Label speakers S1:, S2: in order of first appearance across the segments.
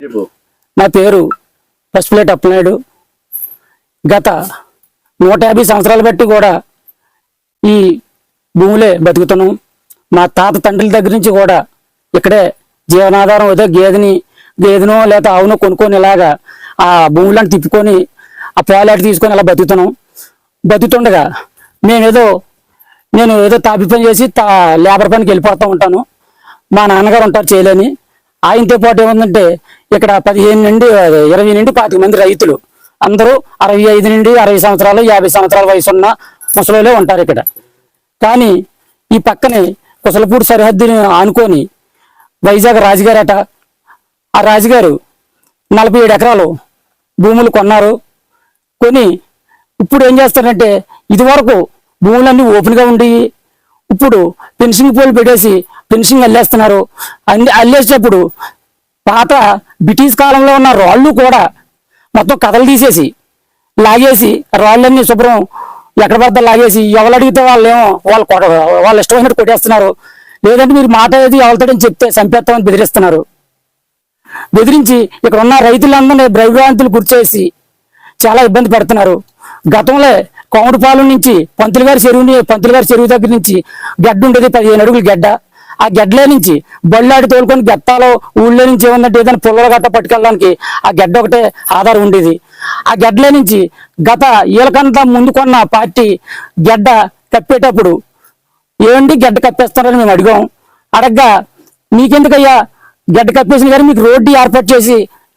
S1: నా పేరు పసుపులేటి అప్పనాయుడు. గత నూట యాభై సంవత్సరాలు బట్టి కూడా ఈ భూములే బతుకుతున్నాం. మా తాత తండ్రుల దగ్గర నుంచి కూడా ఇక్కడే జీవనాధారం ఏదో గేదెని గేదెనో లేదా ఆవునో కొనుక్కొని ఇలాగా ఆ భూములను తిప్పుకొని ఆ పాలాటి తీసుకొని అలా బతుకుతున్నాం. బతుకుతుండగా నేనేదో నేను ఏదో తాపి పని చేసి తా లేబర్ పనికి వెళ్ళిపోతూ ఉంటాను. మా నాన్నగారు ఉంటారు చేయలేని. ఆయనతో పాటు ఏముందంటే ఇక్కడ పదిహేను నుండి ఇరవై నుండి పాతిక మంది రైతులు. అందరూ అరవై ఐదు నుండి అరవై సంవత్సరాలు యాభై సంవత్సరాల వయసు ఉన్న ముసలిలో ఉంటారు ఇక్కడ. కానీ ఈ పక్కనే కుసలపూడి సరిహద్దుని ఆనుకొని వైజాగ్ రాజుగారట. ఆ రాజుగారు నలభై ఏడు ఎకరాలు భూములు కొన్నారు. కొని ఇప్పుడు ఏం చేస్తారంటే ఇదివరకు భూములన్నీ ఓపెన్గా ఉండి ఇప్పుడు పెన్షన్ పోలు పెట్టేసి ఫినిషింగ్ అల్లేస్తున్నారు. అన్ని అల్లేసేటప్పుడు పాత బ్రిటిష్ కాలంలో ఉన్న రాళ్ళు కూడా మొత్తం కథలు తీసేసి లాగేసి రాళ్ళన్నీ శుభ్రం ఎక్కడ పడితే లాగేసి ఎవరు అడిగితే వాళ్ళేమో వాళ్ళు కొట వాళ్ళు ఇష్టమైనట్టు కొట్టేస్తున్నారు. లేదంటే మీరు మాట ఏది ఎవరితోడని చెప్తే చంపేస్తామని బెదిరిస్తున్నారు. బెదిరించి ఇక్కడ ఉన్న రైతులందరినీ భ్రవ్రాంతులు గుర్చేసి చాలా ఇబ్బంది పెడుతున్నారు. గతంలో కోమటిపాలెం నుంచి పంతులు గారి చెరువుని పంతులు గారి చెరువు దగ్గర నుంచి గడ్డ ఉండేది పదిహేను అడుగులు గడ్డ. ఆ గెడ్ల నుంచి బళ్ళాడి తోలుకొని గెత్తాలో ఊళ్ళో నుంచి ఏమన్నట్టు ఏదైనా పుల్లలు గట్ట పట్టుకెళ్ళడానికి ఆ గడ్డ ఒకటే ఆధారం ఉండేది. ఆ గెడ్ల నుంచి గత ఈలకంతా ముందు కొన్న పార్టీ గెడ్డ కప్పేటప్పుడు ఏమండి గెడ్డ కప్పేస్తారని మేము అడిగాం. అడగ్గా మీకెందుకయ్యా గెడ్డ కప్పేసిన కానీ మీకు రోడ్డు ఏర్పాటు చేసి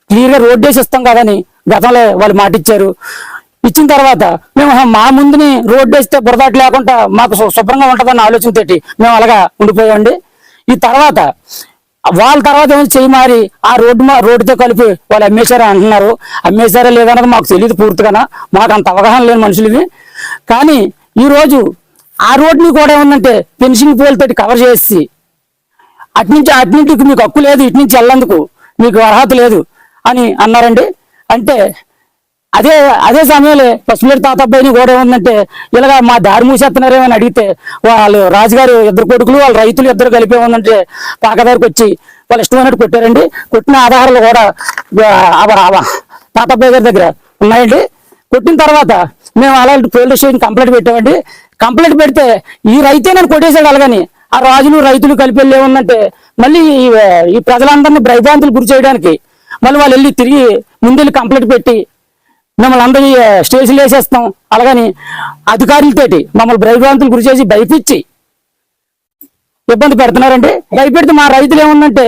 S1: క్లియర్గా రోడ్డు వేసి ఇస్తాం కదని గతంలో వాళ్ళు మాట ఇచ్చారు ఇచ్చిన తర్వాత మేము మా ముందుని రోడ్డు వేస్తే బురదాట లేకుండా మాకు శుభ్రంగా ఉంటుందన్న ఆలోచనతోటి మేము అలాగా ఉండిపోయామండి. ఈ తర్వాత వాళ్ళ తర్వాత ఏమో చేయి మారి ఆ రోడ్డు మా రోడ్డుతో కలిపి వాళ్ళు అమ్మేశారా అంటున్నారు. అమ్మేశారా లేదన్నది మాకు తెలియదు పూర్తిగా మాకు అంత అవగాహన లేని మనుషులు కానీ ఈ రోజు ఆ రోడ్డుని కూడా ఏమందంటే పెన్షన్ పోల్తోటి కవర్ చేసి అట్నుంచి అట్నుంచి మీకు హక్కు లేదు ఇటు నుంచి వెళ్ళేందుకు మీకు అర్హత లేదు అని అన్నారండి. అంటే అదే అదే సమయంలో పసుపులేటి తాతబ్బాయిని కూడా ఏమందంటే ఇలాగ మా దారి మూసేస్తున్నారేమో అని అడిగితే వాళ్ళు రాజుగారు ఇద్దరు కొడుకులు వాళ్ళ రైతులు ఇద్దరు కలిపి ఏమందంటే పాకదారికి వచ్చి వాళ్ళు ఇష్టమైనట్టు కొట్టారండి. కొట్టిన ఆధారాలు కూడా తాతబ్బాయి గారి దగ్గర ఉన్నాయండి. కొట్టిన తర్వాత మేము అలాంటి పోలీస్ స్టేషన్ కంప్లైంట్ పెట్టామండి. కంప్లైంట్ పెడితే ఈ రైతే నేను కొట్టేశాడు అలాగని ఆ రాజులు రైతులు కలిపి వెళ్ళి ఏముందంటే మళ్ళీ ఈ- ఈ ప్రజలందరినీ భయభ్రాంతులు గురి చేయడానికి మళ్ళీ వాళ్ళు వెళ్ళి తిరిగి ముందెళ్ళి కంప్లైంట్ పెట్టి మిమ్మల్ని అందరి స్టేషన్లు వేసేస్తాం. అలాగని అధికారులతోటి మమ్మల్ని భయభ్రాంతులు గురి చేసి భయపించి ఇబ్బంది పెడుతున్నారండి. భయపెడితే మా రైతులు ఏముందంటే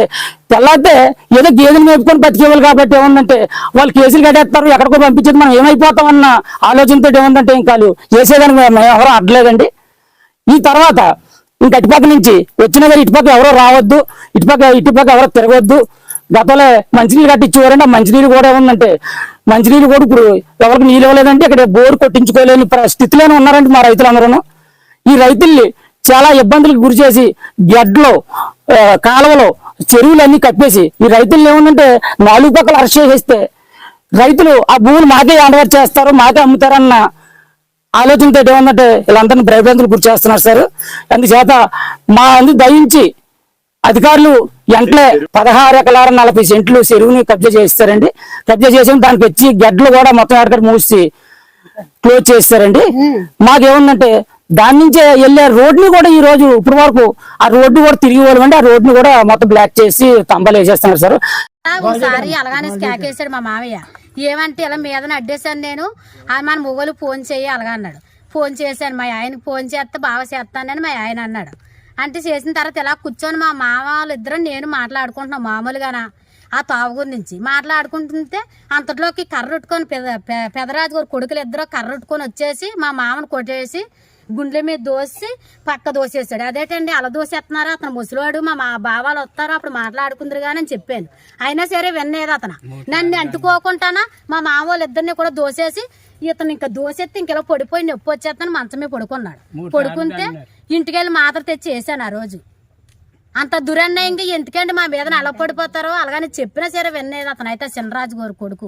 S1: తెల్లారితే ఏదో గేదెలు మేపుకొని బతికేవాళ్ళు కాబట్టి ఏముందంటే వాళ్ళు కేసులు కట్టేస్తారు ఎక్కడికో పంపించేది మనం ఏమైపోతామన్న ఆలోచనతో ఏముందంటే ఇంకా చేసేదానికి మేము ఎవరో అడ్డలేదండి. ఈ తర్వాత ఇంక అటుపక్క నుంచి వచ్చిన ఇటుపక్క ఎవరో రావద్దు ఇటుపక్క ఇటుపక్క ఎవరో తిరగొద్దు. గతంలో మంచినీళ్ళు కట్టించేవారండి ఇచ్చేవారంటే మంచినీళ్ళు కూడా ఏముందంటే మంచినీళ్ళు కూడా ఇప్పుడు ఎవరికి నీళ్ళు ఇవ్వలేదంటే ఇక్కడ బోర్ కొట్టించుకోలేని స్థితిలోనే ఉన్నారంటే మా రైతులందరూ ఈ రైతుల్ని చాలా ఇబ్బందులకు గురి చేసి గడ్డలో ఆ, కాలువలో చెరువులన్నీ కప్పేసి ఈ రైతుల్ని ఏముందంటే నాలుగు పక్కల అరెస్ట్ చేసేస్తే రైతులు ఆ భూములు మాకే అండవర్ చేస్తారు మాకే అమ్ముతారన్న ఆలోచనతో ఏమందంటే వీళ్ళందరినీ భయభ్రాంతులు గురి చేస్తున్నారు సార్. అందుచేత మా అందు దయించి అధికారులు వెంటనే పదహారు ఎకరాల నలభై సెంట్లు చెరువుని కబ్జా చేస్తారండి. కబ్జా చేసి దానికి వచ్చి గడ్డలు కూడా మొత్తం ఎక్కడ మూసి క్లోజ్ చేస్తారండి. మాకేముందంటే దాని నుంచే వెళ్ళే రోడ్ని కూడా ఈ రోజు ఇప్పుడు వరకు ఆ రోడ్డు కూడా తిరిగి వాళ్ళమండి ఆ రోడ్ని కూడా మొత్తం బ్లాక్ చేసి తంబాలు వేసేస్తున్నారు సార్.
S2: ఆ ఒకసారి అలాగానే కేకేశాడు మా మామయ్య. ఏమంటే ఇలా మీదన అడ్డేశాను నేను. ఆ మన మొగలు ఫోన్ చేయి అలాగా అన్నాడు. ఫోన్ చేశాను మా ఆయనకి ఫోన్ చేస్తే బాగా చేస్తానని మా ఆయన అన్నాడు. అంటే చేసిన తర్వాత ఇలా కూర్చొని మా మామ వాళ్ళిద్దరం నేను మాట్లాడుకుంటున్నాం మామూలుగానా ఆ తావు గురించి. మాట్లాడుకుంటుంటే అంతట్లోకి కర్ర ఉట్టుకొని పెద పెదరాజు గారు కొడుకులు ఇద్దరు కర్ర ఉట్టుకొని వచ్చేసి మా మామను కొట్టేసి గుండెల మీద దోసి పక్క దోసేసాడు. అదేటండి అలా దోసేస్తున్నారు అతను ముసలివాడు మా మా బావాలు వస్తారు అప్పుడు మాట్లాడుకుందరు కానీ అని చెప్పాను. అయినా సరే వినేది అతను. నన్ను అంటుకోకుండానా మా మామ వాళ్ళు ఇద్దరిని కూడా దోసేసి ఇతను ఇంకా దోసెత్తి ఇంకెలా పడిపోయి నొప్పి వచ్చేస్తాను మంచం మీద పడుకున్నాడు. పడుకుంటే ఇంటికి వెళ్ళి మాత్ర తెచ్చి వేసాను ఆ రోజు. అంత దురన్యాయంగా ఎందుకండి మా మీద అలా పడిపోతారో? అలాగని చెప్పినా సరే విన్నది అతను అయితే చిన్నరాజు గారు కొడుకు.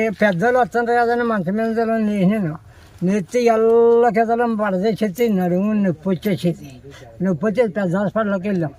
S3: ఏ పెద్దలు వస్తుంది కదండి మంచం మీద నేను నెత్తి ఎల్ల పడదే చెత్తి నడుము నొప్పి వచ్చేసేది. నొప్పి వచ్చేది పెద్ద హాస్పిటల్కి వెళ్ళాం.